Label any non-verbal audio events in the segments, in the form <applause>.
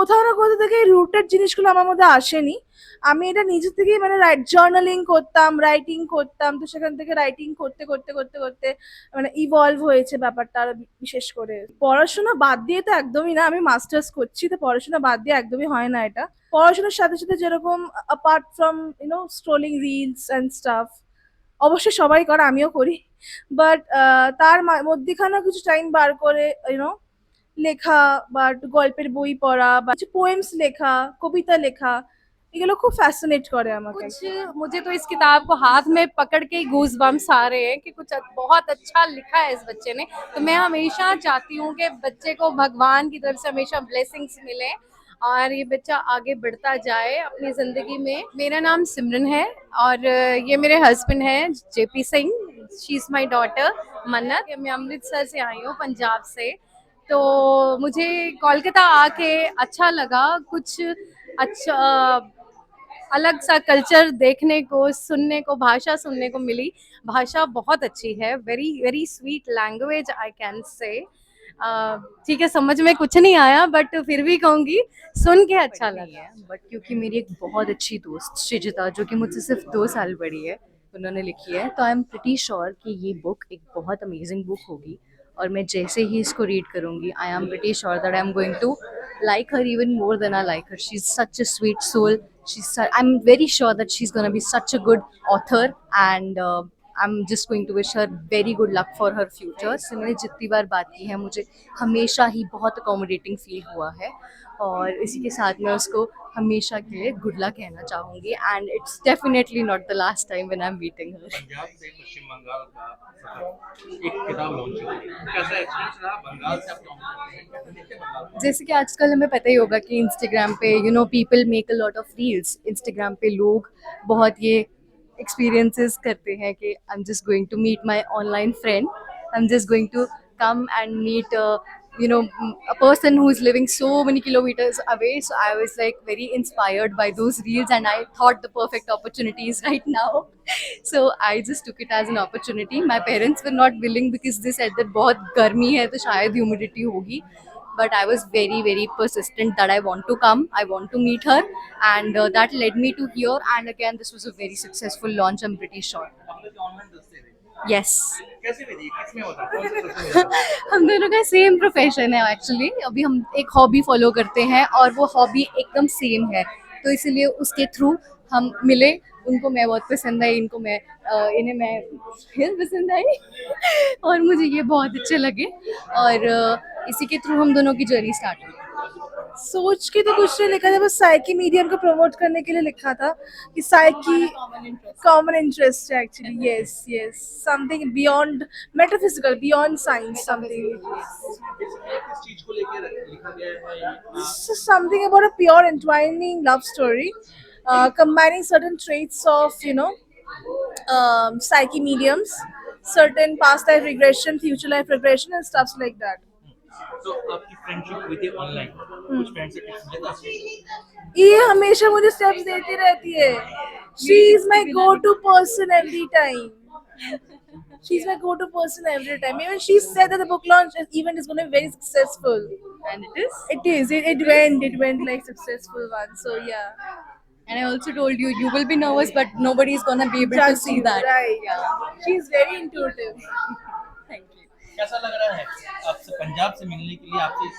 কোথাও না কোথাও থেকে রুটেড জিনিসগুলো আমার মধ্যে আসেনি। আমি এটা নিজে থেকেই মানে রাইট জার্নালিং করতাম রাইটিং করতাম, তো সেখান থেকে রাইটিং করতে করতে করতে করতে মানে ইভলভ হয়েছে ব্যাপারটা আরও বিশেষ করে। পড়াশোনা বাদ দিয়ে তো একদমই না, আমি মাস্টার্স করছি, তো পড়াশোনা বাদ দিয়ে একদমই হয় না এটা। পড়াশোনার সাথে সাথে যেরকম apart from you know strolling reels and stuff অবশ্যই সবাই করে, আমিও করি। বাট তার মধ্যেখানে কিছু টাইম বার করে ইউনো লেখা বা একটু গল্পের বই পড়া বা কিছু পোয়েমস লেখা কবিতা লেখা এগুলো খুব ফ্যাসিনেট করে আমাকে कुछ मुझे तो इस किताब को हाथ में पकड़ के गूज बम्स आ रहे हैं कि कुछ बहुत अच्छा लिखा है इस बच्चे ने तो मैं हमेशा चाहती हूँ कि बच्चे को भगवान की तरफ से हमेशा ब्लेसिंग्स मिले और ये बच्चा आगे बढ़ता जाए अपनी ज़िंदगी में मेरा नाम सिमरन है और ये मेरे हस्बैंड हैं JP Singh she is my daughter Mannat मैं अमृतसर से आई हूँ पंजाब से तो मुझे कोलकाता आके अच्छा लगा। कुछ अच्छा अलग सा कल्चर देखने को सुनने को भाषा सुनने को मिली। भाषा बहुत अच्छी है। Very very sweet language I can say ठीक है समझ में कुछ नहीं आया बट फिर भी कहूँगी सुन के अच्छा लगा। बट क्योंकि मेरी एक बहुत अच्छी दोस्त शिजिता जो कि मुझसे सिर्फ़ दो साल बड़ी है उन्होंने लिखी है तो आई एम प्रिटी श्योर कि ये बुक एक बहुत अमेजिंग बुक होगी। और मैं जैसे ही इसको रीड करूँगी I am pretty sure that I am going to like her even more than I like her she is such a sweet soul she I am very sure that she is gonna be such a good author and I am just going to wish her very good luck for her future से मैंने जितनी बार बात की है, मुझे हमेशा ही बहुत accommodating feel हुआ है और इसी के साथ मैं उसको हमेशा के लिए गुड लक कहना चाहूँगी and it's definitely not the last time when I am meeting her Punjab से पश्चिम बंगाल का एक किताब लॉन्च कैसा एक्सपीरियंस रहा? बंगाल से आप कैसे देखते बंगाल को? जैसे कि आजकल हमें पता ही होगा कि इंस्टाग्राम पे you know people make a lot of reels Instagram पे लोग बहुत ये एक्सपीरियंसेस करते हैं कि I am just going to meet my online friend I am just going to come and meet you know a person who's living so many kilometers away. So i was like very inspired by those reels and i thought the perfect opportunity is <laughs> right now. So i just took it as an opportunity. My parents were not willing because they said that bahut garmi hai to shayad humidity hogi but i was very very persistent that i want to come i want to meet her. And uh, that led me to here. And again this was a very successful launch i'm pretty sure. आप लोग online दस्ते थे yes. कैसे भेजी किसमें होता कौन से दस्ते में होता है? <laughs> हम दोनों का सेम प्रोफेशन है एक्चुअली अभी हम एक हॉबी फॉलो करते हैं और वो हॉबी एकदम सेम है. तो इसीलिए उसके थ्रू हम मिले उनको मैं बहुत पसंद आई इनको मैं इन्हें मैं फिर <laughs> पसंद आई <laughs> और मुझे ये बहुत अच्छे लगे और इसी के थ्रू हम दोनों की जर्नी स्टार्ट हुई। सोच के तो कुछ नहीं लिखा था बस साइकी मीडियम को प्रमोट करने के लिए लिखा था कि साइकी कॉमन इंटरेस्ट है actually yes yes something beyond metaphysical beyond science something something about a pure entwining love story combining certain traits of you know psyche mediums certain past life regression future life regression and stuffs like that तो आपकी friendship हुई थी online कुछ friend से tips लेता ये हमेशा मुझे स्टेप्स देती रहती है she is my go to person every time She's my go-to person every time. Even she said that the book launch event is going to be very successful. and it is It is. It, it went. It went like successful one. So yeah. and I also told you you will be nervous but nobody is gonna be able to Judge see you, that Right. yeah She's very intuitive. thank you कैसा लग रहा है आपसे पंजाब से मिलने के लिए आपसे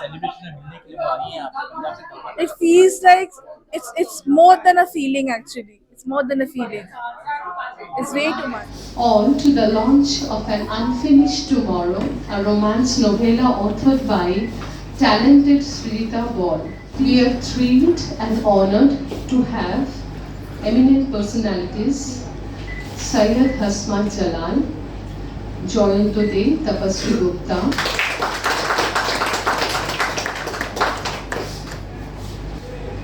सेलिब्रेशन में मिलने के लिए वो आई हैं आप पंजाब से Kolkata It feels like it's it's more than a feeling actually. It's more than a feeling. It's way too much. on to the launch of an unfinished tomorrow, a romance novella authored by talented Srita Ball. We are thrilled and honored to have eminent personalities Syed Hasman Jalal, Joyanto De, Tapasri Gupta,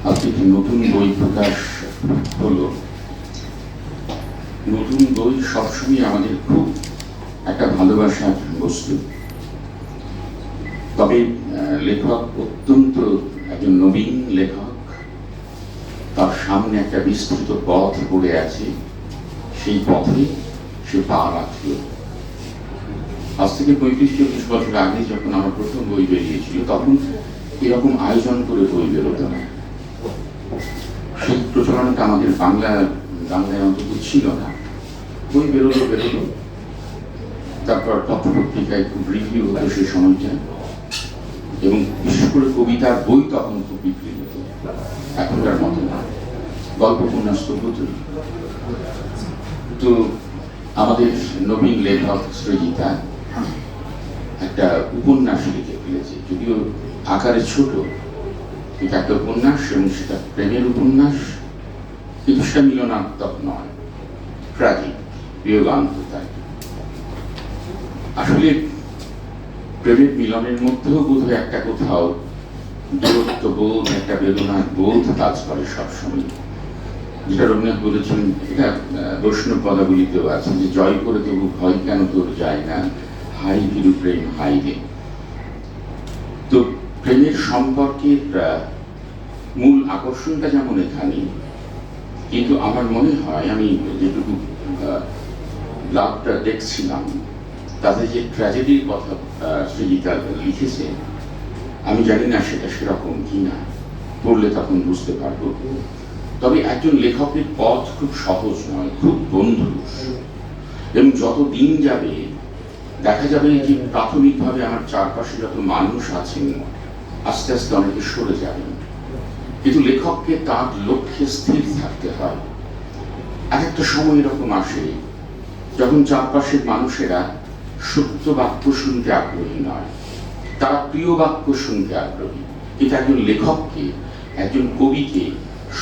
আজকে একটি নতুন বই প্রকাশ হলো নতুন বই সবসময় আমাদের খুব একটা ভালোবাসার বস্তু। তবে লেখক অত্যন্ত একজন নবীন লেখক তার সামনে একটা বিস্তৃত পথ পড়ে আছে সেই পথে সে পা রাখল। আজ থেকে পঁয়ত্রিশ চল্লিশ বছর আগে যখন আমার প্রথম বই বেরিয়েছিল, তখন এরকম আয়োজন করে বই বেরোতো না। সেই প্রচলনটা আমাদের বাংলা, বাংলায় অন্তত ছিল না। বই বেরোলো বেরোলো। তারপর পত্রপত্রিকায় খুব রিভিউ হতো সেই সময়টা। এবং বিশেষ করে কবিতার বই তখন খুব বিক্রি হতো। এখনকার মতো না। গল্প, উপন্যাস তো হতোই তো আমাদের নবীন লেখক সৃজিতা একটা উপন্যাস লিখে ফেলেছে। যদিও আকারে ছোট, কিন্তু একটা উপন্যাস এবং সেটা প্রেমের উপন্যাস, কিন্তু সেটা মিলনাত্মক নয়। ট্রাজিক বিয়োগান্ততায় আসলে প্রেমের মিলনের মধ্যেও বোধহয় একটা কোথাও দূরত্ব বোধ একটা বেদনার বোধ কাজ করে সবসময়। যেটা রবীন্দ্রনাথ বলেছেন, এটা বৈষ্ণব পদাবলিতেও আছে যে, জয় করে তবু ভয় কেন তোর যায় না? ভিরু প্রেম হাই রে তো প্রেমের সম্পর্কের মূল আকর্ষণটা যেমন এখানে, কিন্তু আমার মনে হয়, আমি যেটুকু লাভটা দেখছিলাম, তাতে যে ট্র্যাজেডির কথা সৃজিতা লিখেছে, আমি জানি না সেটা সেরকম কিনা, পড়লে তখন বুঝতে পারব। তবে একজন লেখকের পথ খুব সহজ নয়, খুব বন্ধু এবং যত দিন যাবে দেখা যাবে যে প্রাথমিকভাবে আমার চারপাশে যত মানুষ আছেন, আস্তে আস্তে অনেকে সরে যাবেন। কিন্তু লেখককে তার লক্ষ্যে স্থির থাকতে হয়। এক একটা সময় এরকম আসে, যখন চারপাশের মানুষেরা সত্য বাক্য শুনতে আগ্রহী নয়। তারা প্রিয় বাক্য শুনতে আগ্রহী। কিন্তু একজন লেখককে, একজন কবিকে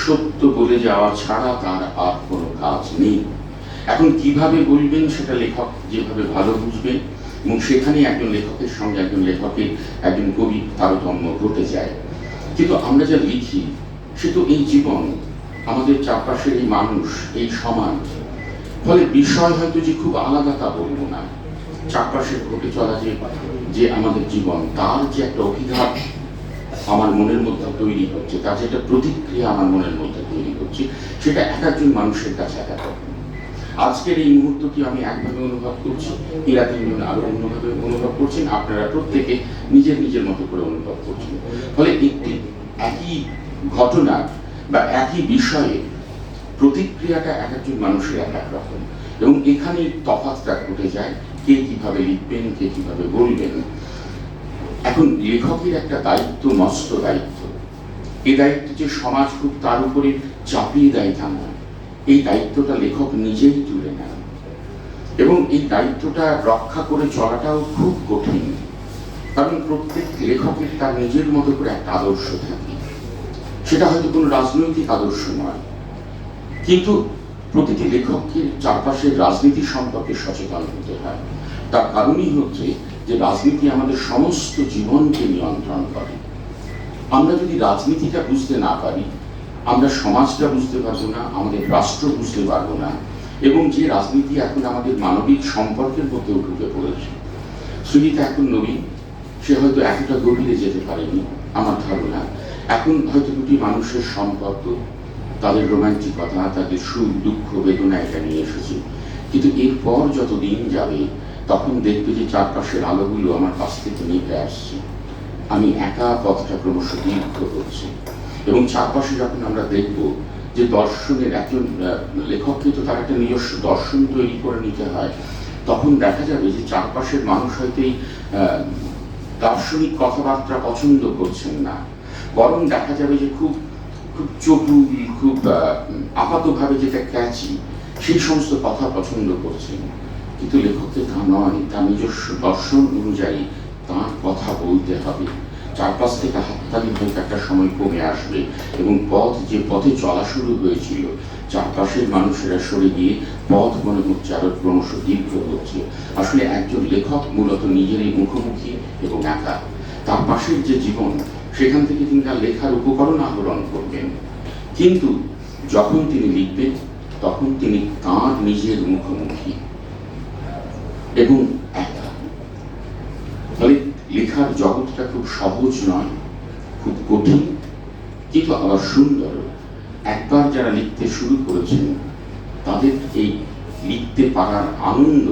সত্য বলে যাওয়া ছাড়া তার আর কোনো কাজ নেই। এখন কীভাবে বলবেন সেটা লেখক যেভাবে ভালো বুঝবেন এবং সেখানে একজন লেখকের সঙ্গে একজন লেখকের একজন কবি তারতম্য ঘটে যায়। কিন্তু আমরা যা লিখি, সে তো এই জীবন, আমাদের চারপাশের এই মানুষ, এই সমাজ। ফলে বিষয় হয়তো যে খুব আলাদা তা বলব না। চারপাশে ঘটে চলা যে যে আমাদের জীবন, তার যে একটা অভিঘাত আমার মনের মধ্যে তৈরি হচ্ছে, তার যে একটা প্রতিক্রিয়া আমার মনের মধ্যে তৈরি হচ্ছে, সেটা এক একজন মানুষের কাছে এক এক রকম। আজকের এই মুহূর্তটি আমি একভাবে অনুভব করছি। এরা তিনজন আরও অন্যভাবে অনুভব করছেন। আপনারা প্রত্যেকে নিজের নিজের মতো করে অনুভব করছেন। ফলে একটি একই ঘটনা বা একই বিষয়ে প্রতিক্রিয়াটা এক একজন মানুষের এক এক রকম। এবং এখানে তফাৎটা ঘটে যায়, কে কীভাবে লিখবেন, কে কীভাবে বলবেন। এখন লেখকের একটা দায়িত্ব, মস্ত দায়িত্ব। এ দায়িত্ব যে সমাজ খুব তার উপরে চাপিয়ে দেয় তা নয়। এই দায়িত্বটা লেখক নিজেই তুলে নেন। এবং এই দায়িত্বটা রক্ষা করে চলাটাও খুব কঠিন। কারণ প্রত্যেক লেখকের তার নিজের মতো করে একটা আদর্শ থাকে। সেটা হয়তো কোনো রাজনৈতিক আদর্শ নয়। কিন্তু প্রতিটি লেখককে চারপাশের রাজনীতি সম্পর্কে সচেতন হতে হয়। তার কারণই হচ্ছে যে রাজনীতি আমাদের সমস্ত জীবনকে নিয়ন্ত্রণ করে। আমরা যদি রাজনীতিটা বুঝতে না পারি আমরা সমাজটা বুঝতে পারব না, আমাদের রাষ্ট্র বুঝতে পারব না, এবং যে রাজনীতি এখন আমাদের মানবিক সম্পর্কের মধ্যেও ঢুকে পড়েছে। সুজিতা এখন নবীন সে হয়তো এতটা গভীরে যেতে পারেনি, আমার ধারণা। এখন হয়তো দুটি মানুষের সম্পর্ক, তাদের রোমান্টিকতা, তাদের সুখ, দুঃখ, বেদনা এটা নিয়ে এসেছে। কিন্তু এরপর যত দিন যাবে, তখন দেখবে যে চারপাশের আলোগুলো আমার কাছ থেকে নিভে আসছে। আমি একা পথটা ক্রমশ দীর্ঘ হচ্ছে এবং চারপাশে যখন আমরা দেখব যে দর্শনের একজন লেখককে তো তার একটা নিজস্ব দর্শন তৈরি করে নিতে হয়, তখন দেখা যাবে যে চারপাশের মানুষ হয়তো এই দার্শনিক কথাবার্তা পছন্দ করছেন না। বরং দেখা যাবে যে খুব খুব চটুল খুব আপাতভাবে যেটা ক্যাচি সেই সমস্ত কথা পছন্দ করছেন। কিন্তু লেখককে তা নয়, তার নিজস্ব দর্শন অনুযায়ী তার কথা বলতে হবে। চারপাশ থেকে হাততালি হয়তো একটা সময় কমে আসবে এবং পথ যে পথে চলা শুরু হয়েছিল, চারপাশের মানুষেরা সরে গিয়ে পথ মনে হচ্ছে আরও ক্রমশ দীর্ঘ হচ্ছে। আসলে একজন লেখক মূলত নিজেরই মুখোমুখি এবং একা। তার পাশের যে জীবন, সেখান থেকে তিনি তার লেখার উপকরণ আহরণ করবেন। কিন্তু যখন তিনি লিখবেন, তখন তিনি তাঁর নিজের মুখোমুখি। এবং লেখার জগৎটা খুব সহজ নয়, খুব কঠিন, কিন্তু আবার সুন্দর। একবার যারা লিখতে শুরু করেছেন, তাদের এই লিখতে পারার আনন্দ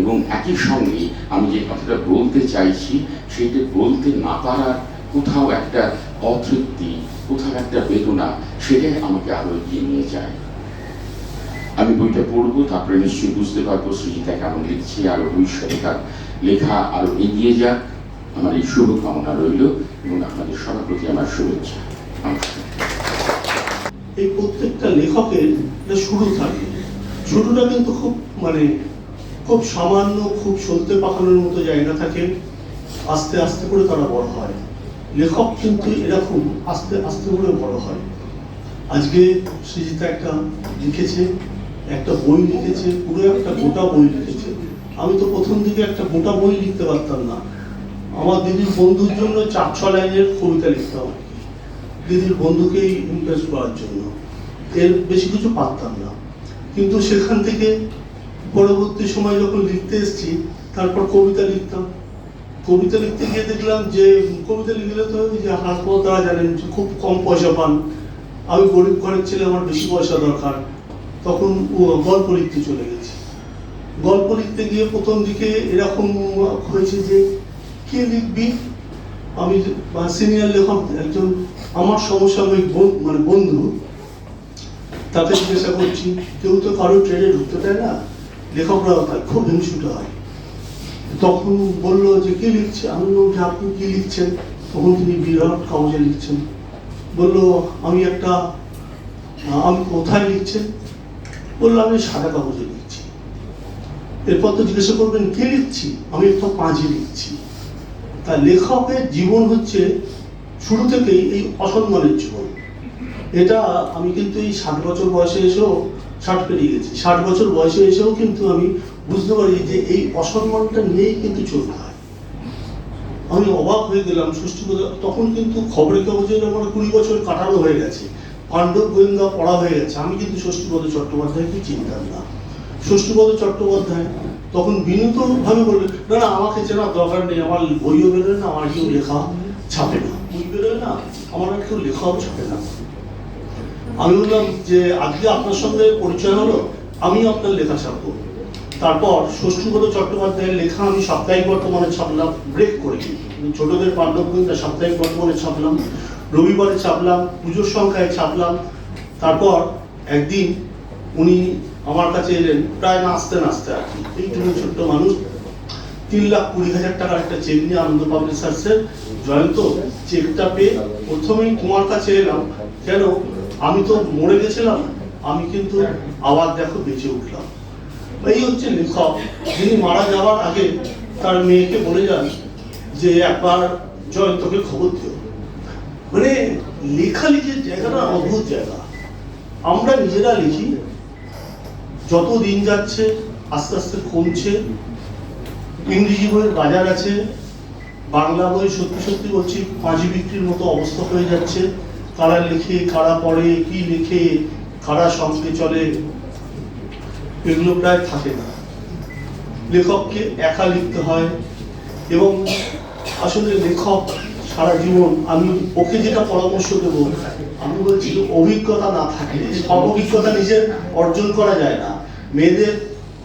এবং একই সঙ্গে আমি যে কথাটা বলতে চাইছি সেটা বলতে না পারার কোথাও একটা অতৃপ্তি, কোথাও একটা বেদনা, সেটাই আমাকে আরও এগিয়ে নিয়ে যায়। আমি বইটা পড়ব, তারপরে নিশ্চয়ই বুঝতে পারব সৃজিতা কেমন লিখছে, আরও ভবিষ্যতে তার লেখা আরও এগিয়ে যাক। আমার এই শুভকামনা রইল এবং আপনাদের সবার প্রতি আমার শুভেচ্ছা। এই প্রত্যেকটা লেখকের শুরু থাকে। শুরুটা কিন্তু খুব মানে খুব সামান্য, খুব সলতে পাকানোর মতো জায়গা থাকে। আস্তে আস্তে করে তারা বড় হয়। লেখক কিন্তু এরকম আস্তে আস্তে করে বড় হয়। আজকে সৃজিতা একটা লিখেছে, একটা বই লিখেছে, পুরো একটা গোটা বই লিখেছে। আমি তো প্রথম দিকে একটা গোটা বই লিখতে পারতাম না। আমার দিদির বন্ধুর জন্য চার ছ লাইনের কবিতা লিখতাম। দিদির বন্ধুকেই ইমপ্রেস করার জন্য। এর বেশি কিছু পারতাম না। কিন্তু সেখান থেকে পরবর্তী সময় যখন লিখতে এসেছি, তারপর কবিতা লিখতাম। কবিতা লিখতে গিয়ে দেখলাম যে, কবিতা লিখলে তো যে হাসপাতাল তারা জানেন যে খুব কম পয়সা পান। আমি গরিব ঘরের ছেলে, আমার বেশি পয়সা দরকার। তখন গল্প লিখতে চলে গেছি। গল্প লিখতে গিয়ে প্রথম দিকে এরকম হয়েছে যে কে লিখবি আমি সিনিয়র লেখক, একজন আমার সমসাময়িক মানে বন্ধু, তাকে জিজ্ঞাসা করছি, কেউ তো কারও ট্রেনে ঢুকতে দেয় না? লেখকরা খুব হিংসুট হয়। তখন বলল যে, কি লিখছে? আমি যে আপনি কি লিখছেন? তখন তিনি বিরাট কাগজে লিখছেন। বলল, আমি একটা আমি কোথায় লিখছেন? বলল, আমি সাদা কাগজে লিখছি। এরপর তো জিজ্ঞাসা করবেন, কে লিখছি? আমি একটা পাঁচে লিখছি। তা লেখকের জীবন হচ্ছে শুরু থেকেই এই অসম্মানের জীবন। এটা আমি কিন্তু এই ষাট বছর বয়সে এসেও ষাট পেরিয়ে গেছি। ষাট বছর বয়সে এসেও কিন্তু আমি বুঝতে পারি যে এই অসম্মানটা নিয়েই কিন্তু চলতে হয়। আমি অবাক হয়ে গেলাম পূজা তখন কিন্তু খবরের কাগজে আমার কুড়ি বছর কাটানো হয়ে গেছে। পাণ্ডব গোয়েন্দা পড়া হয়ে গেছে। আমি কিন্তু ষষ্ঠীপদ চট্টোপাধ্যায়কে চিনতাম না। ষষ্ঠীপদ চট্টোপাধ্যায় তখন বিনীতভাবে বললেন না না, আমাকে চেনার দরকার নেই, আমার বইও বেরোয় না, আমার কেউ লেখা ছাপে না। বই বেরোয় না, আমার কেউ লেখাও ছাপে না। আমি বললাম যে, আজকে আপনার সঙ্গে পরিচয় হলো, আমি আপনার লেখা ছাপবো। তারপর ষষ্ঠীপদ চট্টোপাধ্যায়ের লেখা আমি সাপ্তাহিক বর্তমানে ছাপলাম ব্রেক করে ছোটদের পাণ্ডব গোয়েন্দা সাপ্তাহিক বর্তমানে ছাপলাম, রবিবারে ছাপলাম, পুজোর সংখ্যায় ছাপলাম। তারপর একদিন উনি আমার কাছে এলেন, প্রায় নাচতে নাচতে আর কি। এইটুকু ছোট্ট মানুষ, তিন লাখ কুড়ি হাজার টাকার একটা চেক নিয়ে আনন্দ পাবলিশার্সের জয়ন্ত চেকটা পেয়ে প্রথমেই তোমার কাছে এলাম। কেন? আমি তো মরে গেছিলাম, আমি কিন্তু আবার দেখো বেঁচে উঠলাম। এই হচ্ছে লেখক, যিনি মারা যাওয়ার আগে তার মেয়েকে বলে যান যে, একবার জয়ন্তকে খবর দিও। মানে লেখালেখির জায়গাটা অদ্ভুত জায়গা। আমরা নিজেরা লিখি যত দিন যাচ্ছে, আস্তে আস্তে কমছে। ইংরেজি বইয়ের বাজার আছে। বাংলা বই সত্যি সত্যি বলছি, পাঁজি বিক্রির মতো অবস্থা হয়ে যাচ্ছে। কারা লেখে, কারা পড়ে, কি লেখে, কারা সঙ্গে চলে, এগুলো প্রায় থাকে না। লেখককে একা লিখতে হয় এবং আসলে লেখক সারা জীবন, আমি ওকে যেটা পরামর্শ দেব, আমি বলছি অভিজ্ঞতা না থাকলে, সব অভিজ্ঞতা নিজের অর্জন করা যায় না। মেয়েদের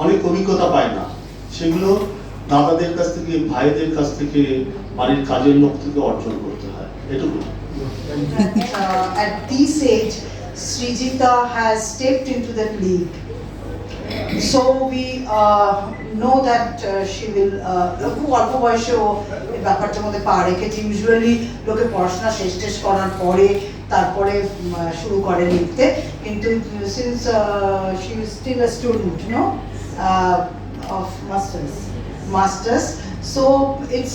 অনেক অভিজ্ঞতা পায় না। সেগুলো দাদাদের কাছ থেকে ভাইদের কাছ থেকে বাড়ির কাজের লোক থেকে অর্জন করতে হয়। এটুকু uh, Srijita has stepped into that league. So we uh, know that uh, she will, uh, খুব অল্প বয়সে ও ব্যাপারটার মধ্যে পা রেখেছে। ইউজুয়ালি লোকে পড়াশোনা শেষ টেস করার পরে তারপরে শুরু করে লিখতে কিন্তু since she is still a student no of masters so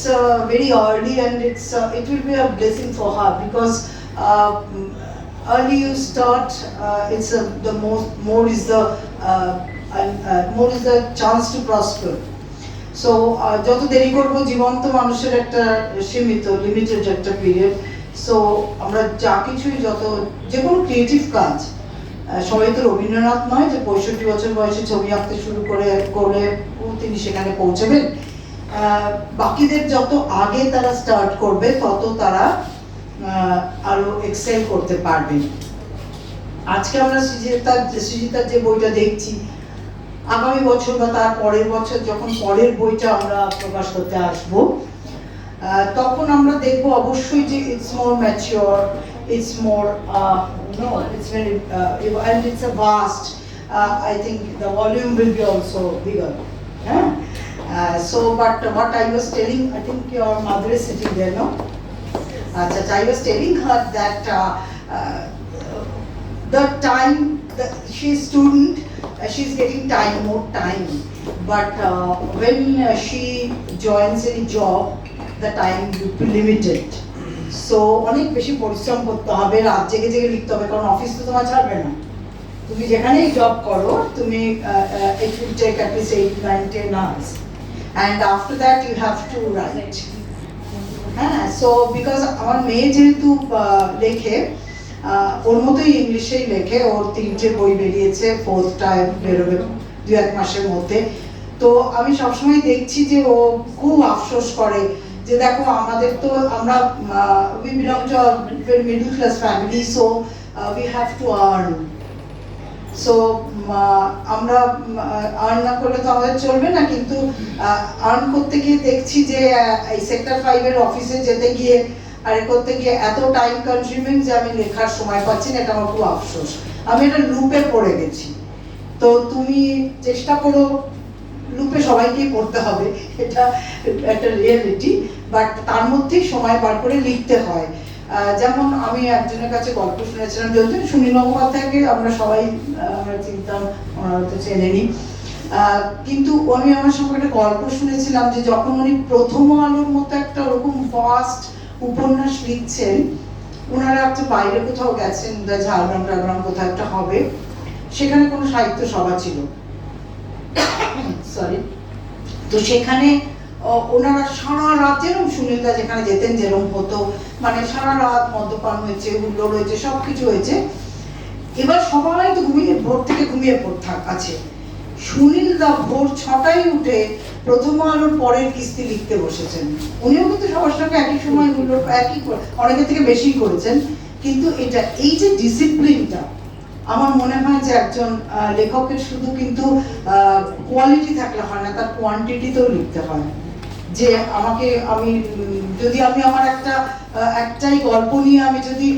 uh, very early and it's uh, it will be a blessing for her because uh, mm, early you start uh, it's a, the most more is the uh, uh, more is the chance to prosper so যত দেরি করব জীবন্ত মানুষের একটা সীমিত limited একটা period so আমরা যা কিছুই যত, যে কোনো ক্রিয়েটিভ কাজ সবাই তো রবীন্দ্রনাথ নয় যে পঁয়ষট্টি বছর বয়সে ছবি আঁকতে শুরু করে করে তিনি সেখানে পৌঁছবেন। বাকিদের যত আগে তারা স্টার্ট করবে, তত তারা আরও এক্সেল করতে পারবে। আজকে আমরা সৃজিতার সৃজিতার যে বইটা দেখছি, আগামী বছর বা তার পরের বছর, যখন পরের বইটা আমরা প্রকাশ করতে আসব তখন আমরা দেখব অবশ্যই যে it's more mature it's more no it's very and it's a vast I think the volume will be also bigger হ্যাঁ? So but what I was telling I think your mother is sitting there no আচ্ছা I was telling her that the time the, she's student uh, she's getting time more time but uh, when uh, she joins any job the time will be limited so, অনেক বেশি পরিশ্রম করতে হবে, রাত জেগে জেগে লিখতে হবে, কারণ অফিস তো তোমার ছাড়বে না। তুমি যেখানেই জব করো, তুমি it will take at least eight nine ten hours and after that you have to right হ্যাঁ সো বিকজ আমার মেয়ে যেহেতু লেখে ওর মতোই ইংলিশেই লেখে, ওর তিনটে বই বেরিয়েছে ফোর্থটা বেরোবে দু এক মাসের মধ্যে। তো আমি সবসময় দেখছি যে ও খুব আফসোস করে যে দেখো আমাদের তো আমরা we belong to middle class family so we have to earn so আমরা আর্ন না করলে তো আমাদের চলবে না, কিন্তু আর্ন করতে গিয়ে দেখছি যে এই সেক্টর ফাইভের অফিসে যেতে গিয়ে, আর করতে গিয়ে এত টাইম কনজিউমিং যে আমি লেখার সময় পাচ্ছি না, এটা আমার খুব আফসোস। আমি এটা লুপে পড়ে গেছি। তো তুমি চেষ্টা করো লুপে সবাইকেই পড়তে হবে, এটা একটা রিয়েলিটি বাট তার মধ্যেই সময় বার করে লিখতে হয়। যেমন আমি একজনের কাছে গল্প শুনেছিলাম, যেহেতু সুনীল মুখোপাধ্যায়কে আমরা সবাই আমরা চিনতাম, ওনারা তো চেনেনি। কিন্তু আমি আমার সঙ্গে একটা গল্প শুনেছিলাম যে যখন উনি প্রথম আলোর মতো একটা ওরকম ফাস্ট উপন্যাস লিখছেন ওনারা একটা বাইরে কোথাও গেছেন ঝাড়গ্রাম টাড়গ্রাম কোথাও একটা হবে, সেখানে কোনো সাহিত্য সভা ছিল। সরি তো সেখানে ওনারা সারা রাত যেরকম সুনীলদা যেখানে যেতেন যেরকম হতো মানে সারা রাত মদ্যপান হয়েছে, হুল্লোড় হয়েছে সব কিছু হয়েছে। এবার সবাই তো ঘুমিয়ে, ভোর থেকে ঘুমিয়ে পড় আছে। সুনীল দা ভোর ছটায় উঠে প্রথম আলোর পরের কিস্তি লিখতে বসেছেন। উনিও কিন্তু সবার সঙ্গে একই সময় হুল্লোড়, একই অনেকের থেকে বেশি করেছেন। কিন্তু এটা, এই যে ডিসিপ্লিনটা আমার মনে হয় যে একজন লেখকের শুধু কিন্তু কোয়ালিটি থাকলে হয় না, তার কোয়ান্টিটিতেও লিখতে হয়। যে আমাকে আমি, যদি আমি আমার একটা একটাই গল্প নিয়ে আমি যদি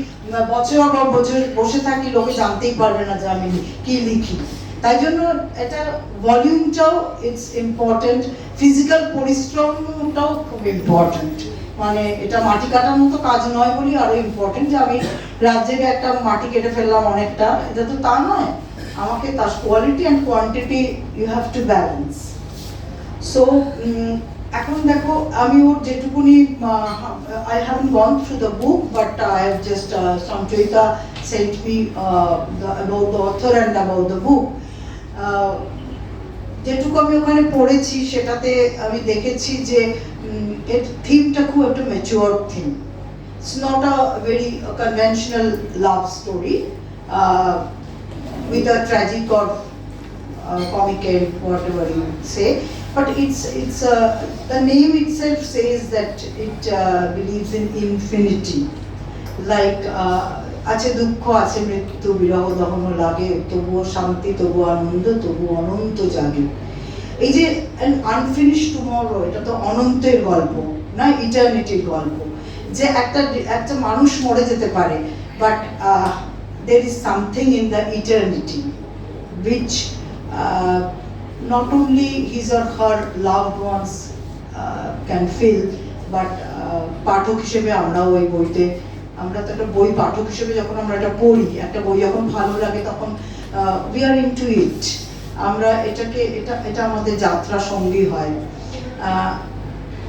বছর পর বছর বসে থাকি, লোকে জানতেই পারবে না যে আমি কি লিখি। তাই জন্য এটা ভলিউমটাও ইটস ইম্পর্টেন্ট ফিজিক্যাল পরিশ্রমটাও খুব ইম্পর্টেন্ট মানে এটা মাটি কাটার মতো কাজ নয় বলি আরও ইম্পর্টেন্ট যে আমি রাত জেগে একটা মাটি কেটে ফেললাম অনেকটা, এটা তো তা নয়। আমাকে তার quality and quantity you have to balance so এখন দেখো, আমি ওর যেটুকুনি I haven't gone through the book but I have just Sanchayita sent me about the author and about the book যেটুকু আমি ওখানে পড়েছি, সেটাতে আমি দেখেছি যে উম, এর থিমটা খুব একটা mature theme it's not a very conventional love story with a tragic or uh, comical, whatever you say. But it's it's uh, the name itself says that it uh, believes in infinity. Like uh, আছে দুঃখ আছে মৃত্যু বিরহ দহন লাগে তবুও শান্তি তবুও আনন্দ তবুও অনন্ত জাগে এই যে আনফিনিশ টুমরো এটা তো অনন্তের গল্প না ইটার্নিটির গল্প। যে একটা একটা মানুষ মরে যেতে পারে but is something in the eternity which uh, not only his or her loved ones feel but uh, পাঠক হিসেবে আমরাও ওই বইতে আমরা তো একটা বই পাঠক হিসেবে যখন আমরা এটা পড়ি একটা বই যখন ভালো লাগে তখন we are into it আমরা এটাকে, এটা এটা আমাদের যাত্রা সঙ্গী হয়।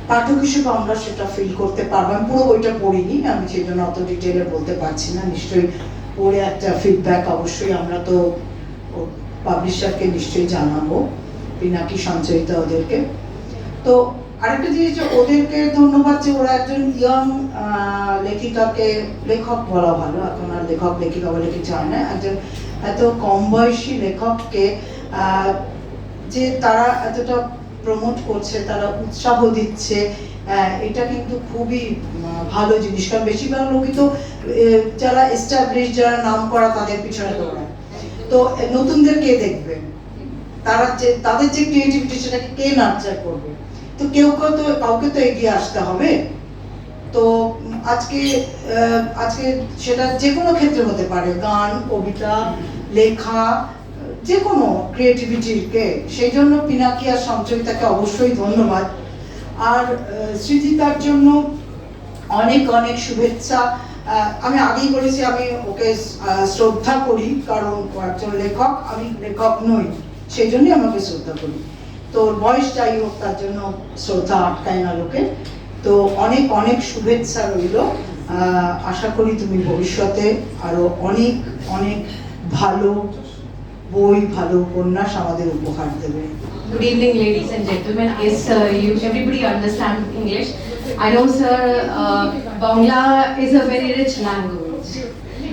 পাঠক হিসেবে আমরা সেটা ফিল করতে পারব। আমি পুরো বইটা পড়িনি, আমি সেই জন্য অত ডিটেলে বলতে পারছি না। নিশ্চয়ই পড়ে একটা ফিডব্যাক অবশ্যই আমরা তো পাবলিশারকে নিশ্চয়ই জানাব, পিনাকি সঞ্চয়িতা ওদেরকে। তো আরেকটা জিনিস যে ওদেরকে ধন্যবাদ যে ওরা একজন ইয়ং লেখিকাকে, লেখক বলা ভালো। এখন আর লেখক, লেখিকা বলে কিছু হয় না। একজন এত কম বয়সী লেখককে যে তারা এতটা প্রমোট করছে, তারা উৎসাহ দিচ্ছে এটা কিন্তু খুবই ভালো জিনিস। কারণ বেশিরভাগ লোকই তো যারা এস্টাবলিশ যারা নাম করা, তাদের পিছনে দৌড়ায়। তো নতুনদের কে দেখবে? তারা যে, তাদের যে ক্রিয়েটিভিটি সেটাকে কে নার্চার করবে? তো কেউ কেউ তো, কাউকে তো এগিয়ে আসতে হবে। তো আজকে আজকে সেটা যে কোনো ক্ষেত্রে হতে পারে। গান, কবিতা, লেখা যে কোনো ক্রিয়েটিভিটিকে সেই জন্য পিনাকি আর সঞ্চয়িতাকে অবশ্যই ধন্যবাদ। আর সৃজিতার জন্য অনেক অনেক শুভেচ্ছা। আমি আগেই বলেছি, আমি ওকে শ্রদ্ধা করি, কারণ ও একজন লেখক, আমি লেখক নই, সেই জন্যই আমাকে শ্রদ্ধা করি। তো বয়স যাই হোক, তার জন্য শ্রদ্ধা আটকায় না লোকে। তো অনেক অনেক শুভেচ্ছা রইল। আশা করি তুমি ভবিষ্যতে আরও অনেক অনেক ভালো বই ভালো উপন্যাস আমাদের উপহার দেবে Good evening, ladies and gentlemen. Yes, uh, you everybody understand English. I know, sir. Uh, Bangla is a very rich language.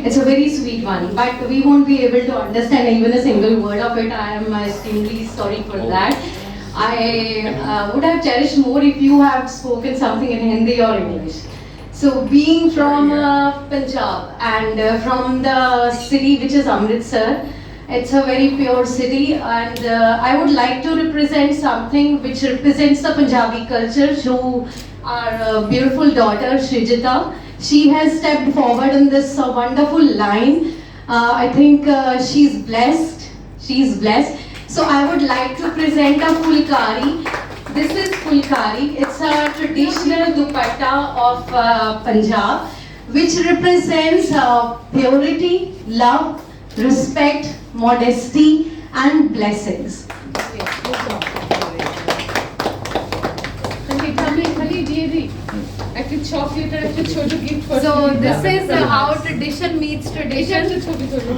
It's a very sweet one, but we won't be able to understand even a single word of it. I am extremely sorry for that. I uh, would have cherished more if you have spoken something in Hindi or English. So, being from uh, Punjab and uh, from the city which is Amritsar, it's a very pure city, and uh, I would like to represent something which represents the Punjabi culture through our uh, beautiful daughter Shrijita. She has stepped forward in this uh, wonderful line. Uh, I think uh, she's blessed. She's blessed. So I would like to present a fulkari. This is fulkari. It's a traditional dupatta of uh, Punjab, which represents uh, purity, love, respect, modesty, and blessings. খালি খালি খালি দিয়ে দিই একটা chocolate আর একটা ছোট gift So this is uh, how tradition meets এটা tradition. একটা ছবি তুলো